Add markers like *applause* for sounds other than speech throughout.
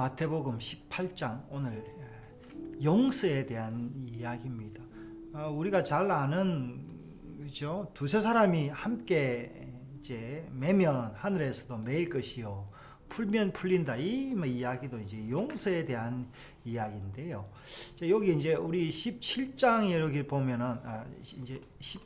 마태복음 18장 오늘 예, 용서에 대한 이야기입니다. 아, 우리가 잘 아는 그죠 두세 사람이 함께 이제 매면 하늘에서도 매일 것이요 풀면 풀린다 이뭐 이야기도 이제 용서에 대한 이야기인데요. 자, 여기 이제 우리 17장에 이렇게 보면은 아, 이제 10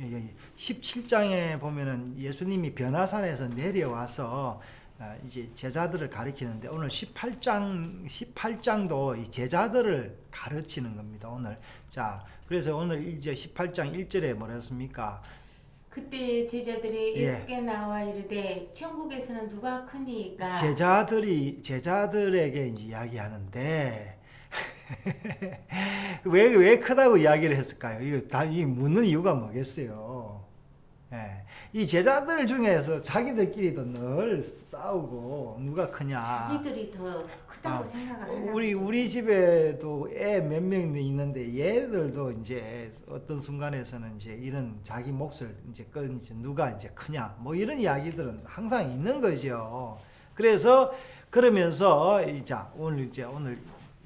예, 예, 17장에 보면은 예수님이 변화산에서 내려와서 아, 이제 제자들을 가리키는데 오늘 18장 18장도 이 제자들을 가르치는 겁니다. 오늘 자 그래서 오늘 이제 18장 1절에 뭐랬습니까? 그때 제자들이 예. 예수께 나와 이르되 천국에서는 누가 크니까 제자들이 제자들에게 이제 이야기하는데 *laughs* 왜왜 크다고 이야기를 했을까요? 이거 다이 묻는 이유가 뭐겠어요? 예. 이 제자들 중에서 자기들끼리도 늘 싸우고 누가 크냐? 이들이 더 크다고 아, 생각을 하나 우리. 우리 집에도 애 몇 명 있는데 얘들도 이제 어떤 순간에서는 이제 이런 자기 몫을 이제 그 이제 누가 이제 크냐 뭐 이런 이야기들은 항상 있는 거죠. 그래서 그러면서 이자 오늘 이제 오늘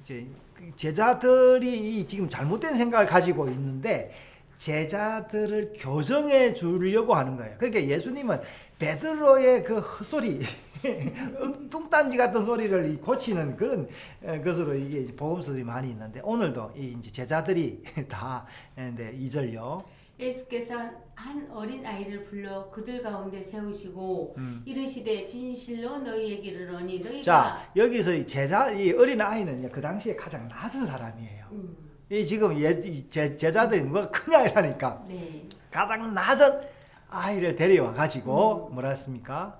이제 그 제자들이 이 지금 잘못된 생각을 가지고 있는데 제자들을 교정해 주려고 하는 거예요. 그러니까 예수님은 베드로의 그 헛소리, *laughs* 뚱딴지 같은 소리를 이 고치는 그런 에, 것으로 이게 복음서들이 많이 있는데 오늘도 이 이제 제자들이 *laughs* 다 했는데 2절요. 예수께서 한 어린 아이를 불러 그들 가운데 세우시고 음. 이르시되 진실로 너희에게 이르노니 너희가 자 여기서 이 제자 이 어린 아이는 그 당시에 가장 낮은 사람이에요. 음, 이 지금 예, 이 제, 제자들이 크냐 이러니까 네. 가장 낮은 아이를 데려와 가지고 뭐라 했습니까?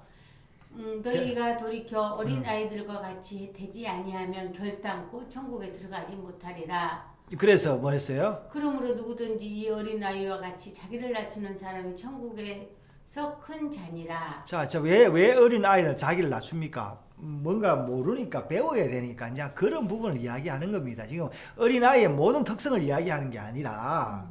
음, 너희가 돌이켜 어린 음. 아이들과 같이 되지 아니하면 결단코 천국에 들어가지 못하리라. 그래서 뭐 했어요? 그러므로 누구든지 이 어린 아이와 같이 자기를 낮추는 사람이 천국에서 큰 자니라. 자, 저 왜 왜 어린 아이는 자기를 낮춥니까? 뭔가 모르니까 배워야 되니까 이제 그런 부분을 이야기하는 겁니다. 지금 어린 아이의 모든 특성을 이야기하는 게 아니라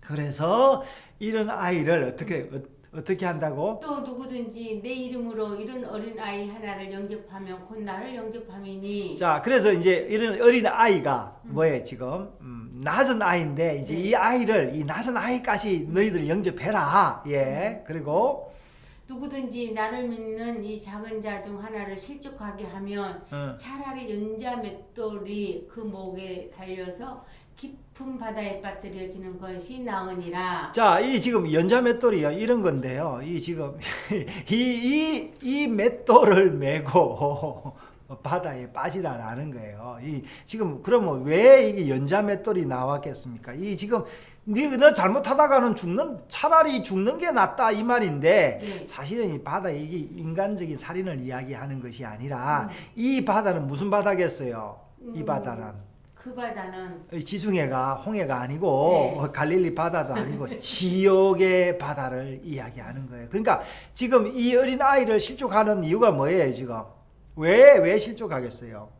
그래서 이런 아이를 어떻게 어, 어떻게 한다고? 또 누구든지 내 이름으로 이런 어린 아이 하나를 영접하면 곧 나를 영접함이니. 자, 그래서 이제 이런 어린 아이가 뭐예요 지금 음, 낮은 아이인데 이제 네. 이 아이를 이 낮은 아이까지 너희들 영접해라. 예, 그리고 누구든지 나를 믿는 이 작은 자 중 하나를 실족하게 하면 어, 차라리 연자 맷돌이 그 목에 달려서 깊은 바다에 빠뜨려지는 것이 나으니라. 자, 이 지금 연자 맷돌이요. 이런 건데요. 이 지금 *laughs* 이 이 이 맷돌을 메고 *laughs* 바다에 빠지라는 거예요. 이 지금 그러면 왜 이게 연자 맷돌이 나왔겠습니까? 이 지금 네너 잘못하다가는 죽는 차라리 죽는 게 낫다 이 말인데 네. 사실은 이 바다 이게 인간적인 살인을 이야기하는 것이 아니라 이 바다는 무슨 바다겠어요? 이 음. 바다는 그 바다는 이 지중해가 홍해가 아니고 네. 어, 갈릴리 바다도 아니고 *laughs* 지옥의 바다를 이야기하는 거예요. 그러니까 지금 이 어린 아이를 실족하는 이유가 뭐예요, 지금? 왜, 왜 실족하겠어요?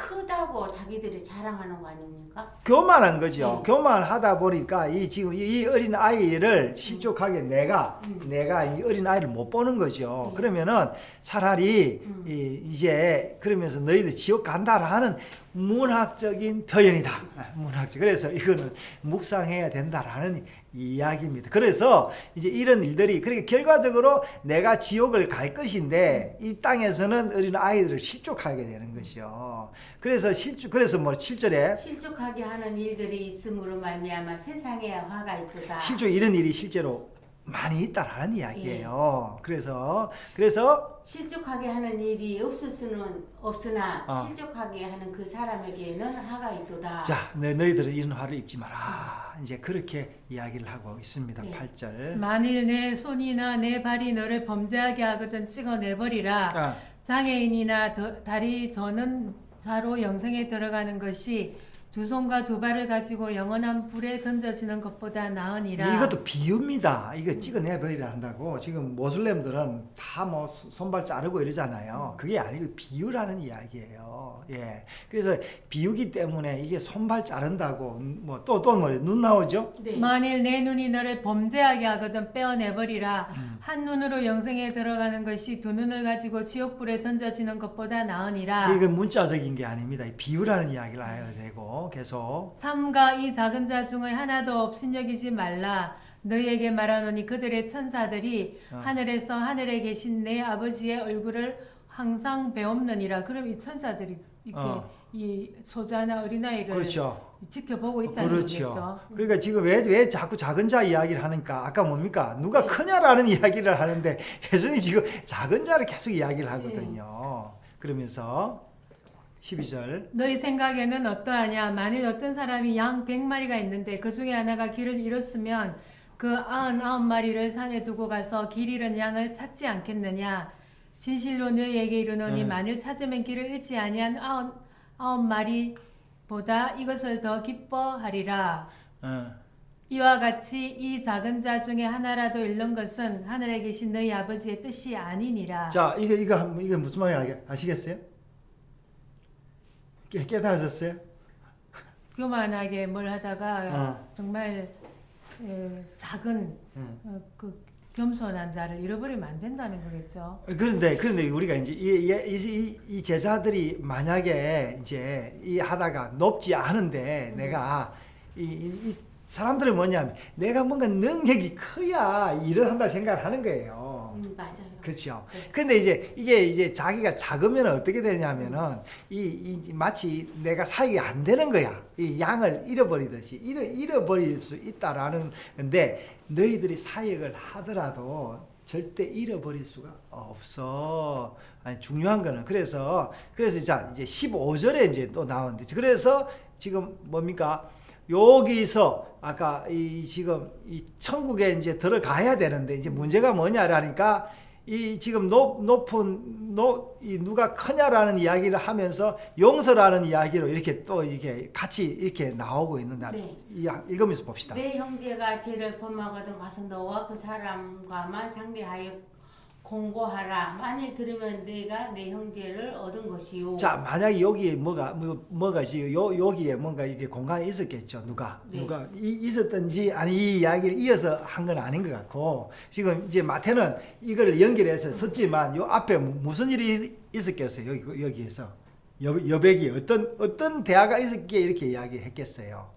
크다고 자기들이 자랑하는 거 아닙니까? 교만한 거죠. 네. 교만하다 보니까 이 지금 이 어린 아이를 실족하게 내가 음. 내가 이 어린 아이를 못 보는 거죠. 네. 그러면은 차라리 음. 이, 이제 그러면서 너희들 지옥 간다라는 문학적인 표현이다. 아, 문학적. 그래서 이거는 묵상해야 된다라는 이야기입니다. 그래서 이제 이런 일들이 그러니까 결과적으로 내가 지옥을 갈 것인데 이 땅에서는 어린 아이들을 실족하게 되는 것이요. 그래서 실족 그래서 뭐 7절에 실족하게 하는 일들이 있음으로 말미암아 세상에 화가 있도다. 실족 이런 일이 실제로 많이 있다라는 이야기예요. 그래서 그래서 실족하게 하는 일이 없을 수는 없으나 어. 실족하게 하는 그 사람에게는 화가 있도다. 자, 너, 너희들은 이런 화를 입지 마라. 이제 그렇게 이야기를 하고 있습니다. 네. 8절. 만일 내 손이나 내 발이 너를 범죄하게 하거든 찍어내버리라. 아, 장애인이나 더- 다리 저는 자로 영생에 들어가는 것이 두 손과 두 발을 가지고 영원한 불에 던져지는 것보다 나으니라. 이것도 비유입니다. 이거 찍어내 버리라 한다고. 지금 모슬렘들은 다 뭐 손발 자르고 이러잖아요. 그게 아니고 비유라는 이야기예요. 예. 그래서 비유기 때문에 이게 손발 자른다고 뭐 또또 뭐 눈 나오죠? 네. 만일 내 눈이 너를 범죄하게 하거든 빼어내 버리라. 음. 한 눈으로 영생에 들어가는 것이 두 눈을 가지고 지옥 불에 던져지는 것보다 나으니라. 이건 문자적인 게 아닙니다. 이 비유라는 이야기를 해야 되고 계속 삼가 이 작은 자 중에 하나도 없인 여기지 말라. 너희에게 말하노니 그들의 천사들이 어. 하늘에서 하늘에 계신 내 아버지의 얼굴을 항상 배옵느니라. 그럼 이 천사들이 이렇게 어. 이 소자나 어린아이를 그렇죠. 지켜보고 있다는 그렇죠. 그러니까 지금 왜, 왜 자꾸 작은 자 이야기를 하니까 아까 뭡니까? 누가 크냐라는 이야기를 하는데 *laughs* 예수님 지금 작은 자를 계속 이야기를 하거든요. 그러면서 12절 너희 생각에는 어떠하냐? 만일 어떤 사람이 양 100마리가 있는데 그 중에 하나가 길을 잃었으면 그 99마리를 산에 두고 가서 길 잃은 양을 찾지 않겠느냐? 진실로 너희에게 이르노니 네. 만일 찾으면 길을 잃지 아니한 아홉, 아홉 마리보다 이것을 더 기뻐하리라. 어. 이와 같이 이 작은 자 중에 하나라도 잃는 것은 하늘에 계신 너희 아버지의 뜻이 아니니라. 자, 이거 이거 한- 이게 무슨 말인지 알- 아시겠어요? 깨, 깨달으셨어요? 교만하게 뭘 하다가 어. 정말 에, 작은 음. 어, 그 겸손한 자를 잃어버리면 안 된다는 거겠죠. 그런데 그런데 우리가 이제 이, 이, 이, 이 제자들이 만약에 이제 이 하다가 높지 않은데 내가 이, 이, 이 사람들은 뭐냐면 내가 뭔가 능력이 커야 일을 한다 생각을 하는 거예요. 음, 맞아요. 그렇죠. 네. 근데 이제 이게 이제 자기가 작으면 어떻게 되냐면은 이, 이 마치 내가 사역이 안 되는 거야. 이 양을 잃어버리듯이 잃어 잃어버릴 수 있다라는 건데 너희들이 사역을 하더라도 절대 잃어버릴 수가 없어. 아니 중요한 거는 그래서 그래서 자 이제 15절에 이제 또 나오는데 그래서 지금 뭡니까? 여기서 아까 이 지금 이 천국에 이제 들어가야 되는데 이제 문제가 뭐냐라니까 이 지금 높 높은 높 이 누가 크냐라는 이야기를 하면서 용서라는 이야기로 이렇게 또 이게 같이 이렇게 나오고 있는데 네. 이 읽으면서 봅시다. 내 형제가 죄를 범하거든 가서 너와 그 사람과만 상대하여 공고하라. 만일 들으면 내가 내 형제를 얻은 것이요. 자 만약에 여기에 뭐가 뭐, 뭐가 지금 요 여기에 뭔가 이게 공간이 있었겠죠 누가 네. 누가 이, 있었던지 아니 이 이야기를 이어서 한 건 아닌 것 같고 지금 이제 마태는 이걸 연결해서 썼지만 요 앞에 무- 무슨 일이 있었겠어요 여기 여기에서 여, 여백이 어떤 어떤 대화가 있었기에 이렇게 이야기했겠어요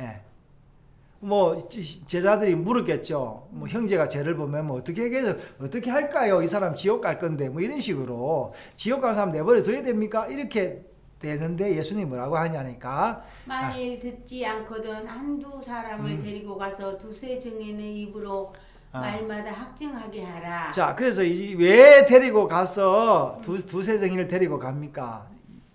예. 뭐 지- 제자들이 물었겠죠. 뭐 형제가 죄를 보면 뭐 어떻게 해서 어떻게 할까요? 이 사람 지옥 갈 건데 뭐 이런 식으로 지옥 갈 사람 내버려 둬야 됩니까? 이렇게 되는데 예수님 뭐라고 하냐니까 만일 듣지 않거든 한두 사람을 음. 데리고 가서 두세 증인의 입으로 아. 말마다 확증하게 하라. 자 그래서 이- 왜 데리고 가서 두 두세 정인을 데리고 갑니까?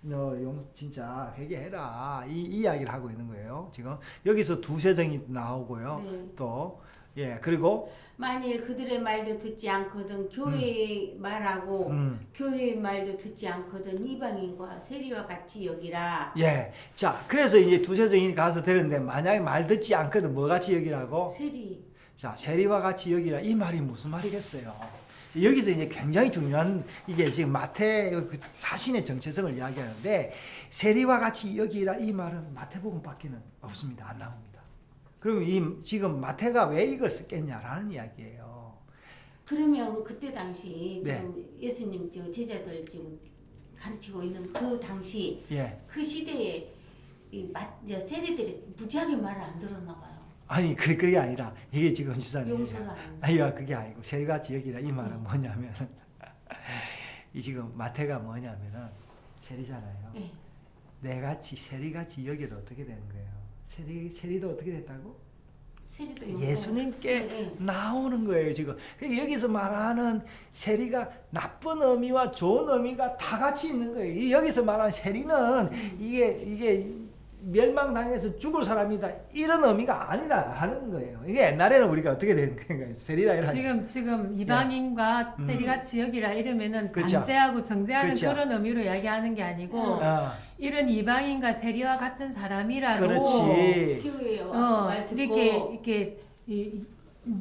너 용 진짜 회개해라 이, 이 이야기를 하고 있는 거예요. 지금 여기서 두세 정이 나오고요. 네. 또 예 그리고 만일 그들의 말도 듣지 않거든 교회의 말하고 음. 교회의 말도 듣지 않거든 이방인과 세리와 같이 여기라. 예. 자, 그래서 이제 두세 정인이 가서 되는데 만약에 말 듣지 않거든 뭐 같이 여기라고? 세리. 자, 세리와 같이 여기라. 이 말이 무슨 말이겠어요? 여기서 이제 굉장히 중요한 이게 지금 마태 그 자신의 정체성을 이야기하는데 세리와 같이 여기라 이 말은 마태복음밖에는 없습니다. 안 나옵니다. 그럼 이 지금 마태가 왜 이걸 썼겠냐라는 이야기예요. 그러면 그때 당시 네. 지금 예수님 저 제자들 지금 가르치고 있는 그 당시 예. 그 시대에 이 마, 저 세리들이 무지하게 말을 안 들었나 봐요. 아니 그 그게 아니라 이게 지금 주사님. 아니야 그게 아니고 세리같이 여기라 이 말은 뭐냐면 *laughs* 이 지금 마태가 뭐냐면은 세리잖아요. 예. 내같이 세리 같이 여기도 어떻게 되는 거예요? 세리 세리도 어떻게 됐다고? 세리도. 예수님께 네, 네. 나오는 거예요 지금. 그러니까 여기서 말하는 세리가 나쁜 의미와 좋은 의미가 다 같이 있는 거예요. 이 여기서 말하는 세리는 이게 이게 멸망당해서 죽을 사람이다 이런 의미가 아니라 하는 거예요. 이게 옛날에는 우리가 어떻게 된 거예요? 세리라 이런 지금 지금 이방인과 음. 세리같이 여기라 이러면은 그쵸. 반제하고 정제하는 그쵸. 그런 의미로 이야기하는 게 아니고 어, 이런 이방인과 세리와 같은 사람이라도 그렇지. 어, 이렇게 이렇게 이, 이,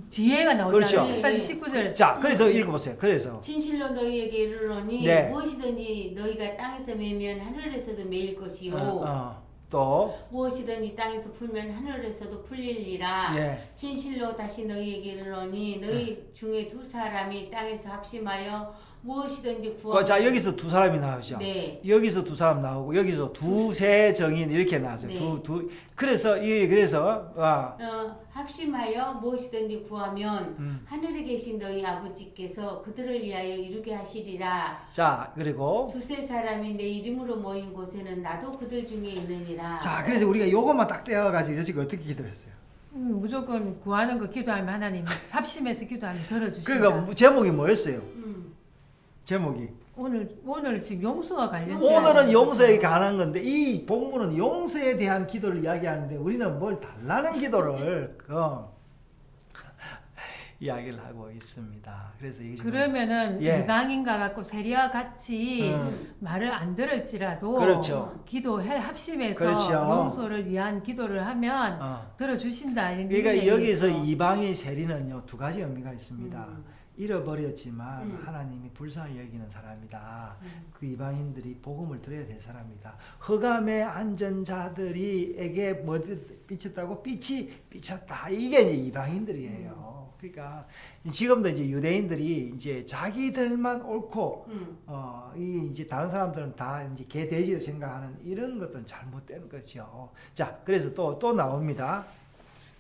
뒤에가 나오잖아요. 그렇죠. 18, 네. 19절. 자, 그래서 읽어보세요. 그래서 진실로 너희에게 이르노니 네. 무엇이든지 너희가 땅에서 매면 하늘에서도 매일 것이요 어, 어. 또 무엇이든지 땅에서 풀면 하늘에서도 풀리리라. 예. 진실로 다시 너희에게 이르노니 너희 중에 두 사람이 땅에서 합심하여 무엇이든지 구하면 그, 자 여기서 두 사람이 나오죠. 네. 여기서 두 사람 나오고 여기서 두세 정인 이렇게 나왔어요. 네. 두 두 그래서 이 그래서 와 어, 합심하여 무엇이든지 구하면 음. 하늘에 계신 너희 아버지께서 그들을 위하여 이루게 하시리라. 자 그리고 두세 사람이 내 이름으로 모인 곳에는 나도 그들 중에 있느니라. 자 그래서 우리가 요것만 딱 떼어가지고 지금 어떻게 기도했어요? 음, 무조건 구하는 거 기도하면 하나님 합심해서 기도하면 들어주신다. 그러니까 제목이 뭐였어요? 음. 제목이 오늘 오늘 지금 용서와 관련 오늘은 용서에 관한 건데 이 본문은 용서에 대한 기도를 이야기하는데 우리는 뭘 달라는 기도를 *laughs* 어, *laughs* 이야기를 하고 있습니다. 그래서 이게 지금 그러면은 예. 이방인과 같고 세리와 같이 음. 말을 안 들을지라도 그렇죠. 기도해 합심해서 그렇죠. 용서를 위한 기도를 하면 어. 들어주신다. 이런 그러니까 얘기죠. 여기서 이방인 세리는요 두 가지 의미가 있습니다. 음. 잃어버렸지만 음. 하나님이 불쌍히 여기는 사람이다. 그 이방인들이 복음을 들어야 될 사람이다. 흑암에 앉은 자들이에게 뭐 비쳤다고 빛이 비쳤다. 이게 이제 이방인들이에요. 그러니까 지금도 이제 유대인들이 이제 자기들만 옳고 음. 어, 이 이제 다른 사람들은 다 이제 개돼지를 생각하는 이런 것들은 잘못된 거죠. 자, 그래서 또또 나옵니다.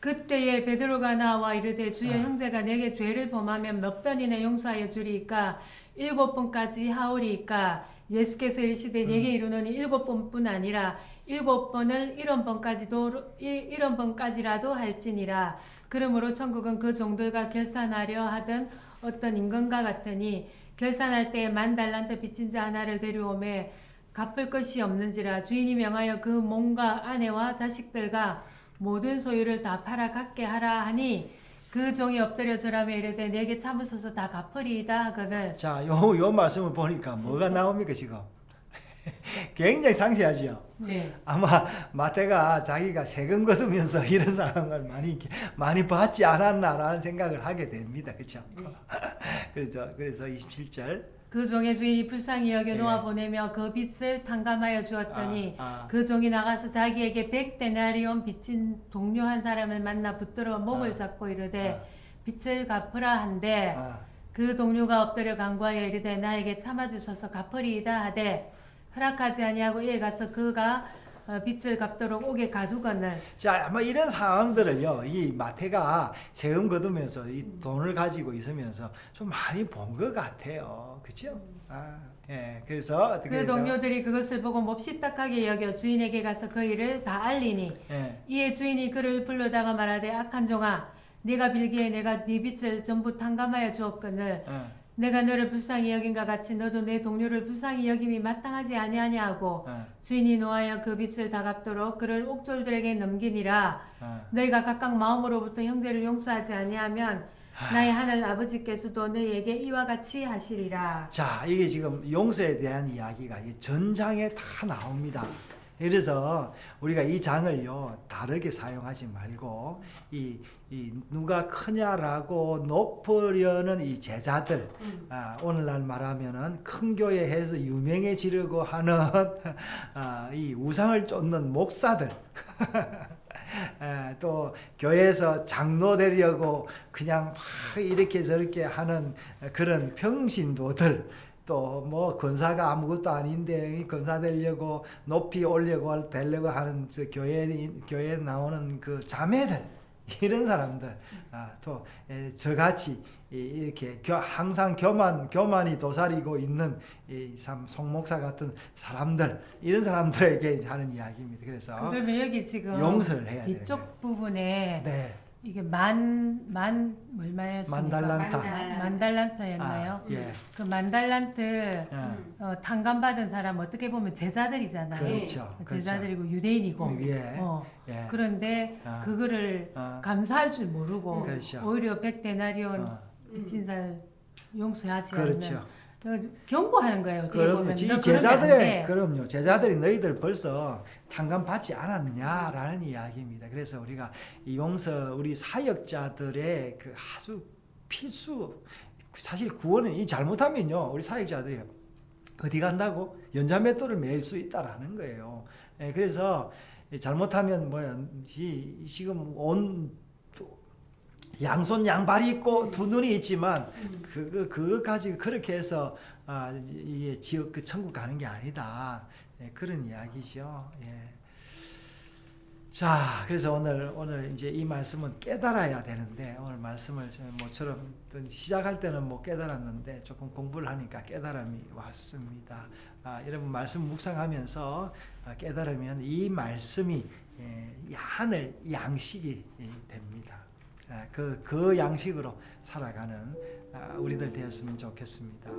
그때에 베드로가 나와 이르되 주의 아. 형제가 내게 죄를 범하면 몇 번이나 용서하여 주리이까 일곱 번까지 하오리이까 예수께서 이르시되 내게 음. 이르노니 일곱 번뿐 아니라 일곱 번을 일흔 번까지도 일- 일흔 번까지라도 할지니라 그러므로 천국은 그 종들과 결산하려 하던 어떤 임금과 같으니 결산할 때에 만 달란트 빚진 자 하나를 데려오매 갚을 것이 없는지라 주인이 명하여 그 몸과 아내와 자식들과 모든 소유를 다 팔아 갖게 하라 하니 그 종이 엎드려 절하며 이르되 내게 참으소서 다 갚으리이다 하거늘 자, 요, 요 말씀을 보니까 뭐가 나옵니까, 지금? *laughs* 굉장히 상세하지요. 네. 아마 마태가 자기가 세금 거두면서 *laughs* 이런 상황을 많이 많이 봤지 않았나라는 생각을 하게 됩니다. 그렇죠? *laughs* 그렇죠. 그래서 27절 그 종의 주인이 불쌍히 여겨 네. 놓아 보내며 그 빚을 탕감하여 주었더니 아, 아. 그 종이 나가서 자기에게 백 데나리온 빚진 동료 한 사람을 만나 붙들어 목을 아. 잡고 이르되 아. 빚을 갚으라 한데 아, 그 동료가 엎드려 간구하여 이르되 나에게 참아 주소서 갚으리이다 하되 허락하지 아니하고 이에 가서 그가 어, 빚을 갚도록 옥에 가두거늘 자, 아마 이런 상황들을요, 이 마태가 세금 거두면서 이 돈을 가지고 있으면서 좀 많이 본 것 같아요. 그죠? 아, 예. 그래서 어떻게 그? 동료들이 그것을 보고 몹시 딱하게 여겨 주인에게 가서 그 일을 다 알리니 예. 이에 주인이 그를 불러다가 말하되 악한 종아 네가 빌기에 내가 네 빚을 전부 탕감하여 주었거늘 예. 내가 너를 불쌍히 여긴과 같이 너도 내 동료를 불쌍히 여김이 마땅하지 아니하냐 하고 예. 주인이 노하여 그 빚을 다 갚도록 그를 옥졸들에게 넘기니라 예. 너희가 각각 마음으로부터 형제를 용서하지 아니하면 나의 하늘 아버지께서도 너희에게 이와 같이 하시리라 자, 이게 지금 용서에 대한 이야기가 이 전장에 다 나옵니다. 그래서 우리가 이 장을요 다르게 사용하지 말고 이, 이 누가 크냐라고 높으려는 이 제자들 음. 아, 오늘날 말하면은 큰 교회에서 유명해지려고 하는 *laughs* 아, 이 우상을 쫓는 목사들 *laughs* 에, 또 교회에서 장로 되려고 그냥 막 이렇게 저렇게 하는 그런 평신도들 또 뭐 권사가 아무것도 아닌데 이 권사 되려고 높이 올려고 할- 되려고 하는 저 교회 교회에 나오는 그 자매들 이런 사람들 아, 또 에, 저같이 이- 이렇게 교- 항상 교만 교만이 도사리고 있는 이참 송목사 같은 사람들 이런 사람들에게 하는 이야기입니다. 그래서 그러면 여기 지금 용서를 해야 돼요. 뒤쪽 부분에 네. 이게 만, 만, 얼마였습니까? 만달란타. 만달란타. 만달란타였나요? 아, 예. 그 만달란트 예. 음. 어, 탕감 받은 사람 어떻게 보면 제자들이잖아요. 그렇죠. 제자들이고 유대인이고. 예. 어. 예. 그런데 아. 그거를 아. 감사할 줄 모르고 그렇죠. 오히려 백데나리온 어. 빚진 사람 용서하지 그렇죠. 경고하는 거예요. 어떻게 그럼 보면 이너 그러면 안 제자들의 돼. 그럼요. 제자들이 너희들 벌써 탕감 받지 않았냐라는 이야기입니다. 그래서 우리가 이 용서 우리 사역자들의 그 아주 필수 사실 구원은 이 잘못하면요. 우리 사역자들이 어디 간다고 연자맷돌을 매일 수 있다라는 거예요. 예, 그래서 잘못하면 뭐야 이- 지금 온 두- 양손 양발이 있고 두 눈이 있지만 그거 그거까지 그렇게 해서 아 이게 지옥 그 천국 가는 게 아니다 예, 그런 이야기죠. 예. 자, 그래서 오늘 오늘 이제 이 말씀은 깨달아야 되는데 오늘 말씀을 모처럼 시작할 때는 뭐 깨달았는데 조금 공부를 하니까 깨달음이 왔습니다. 아, 여러분 말씀 묵상하면서 아, 깨달으면 이 말씀이 예, 하늘 양식이 예, 됩니다. 아, 그, 그 양식으로 살아가는 아, 우리들 되었으면 좋겠습니다.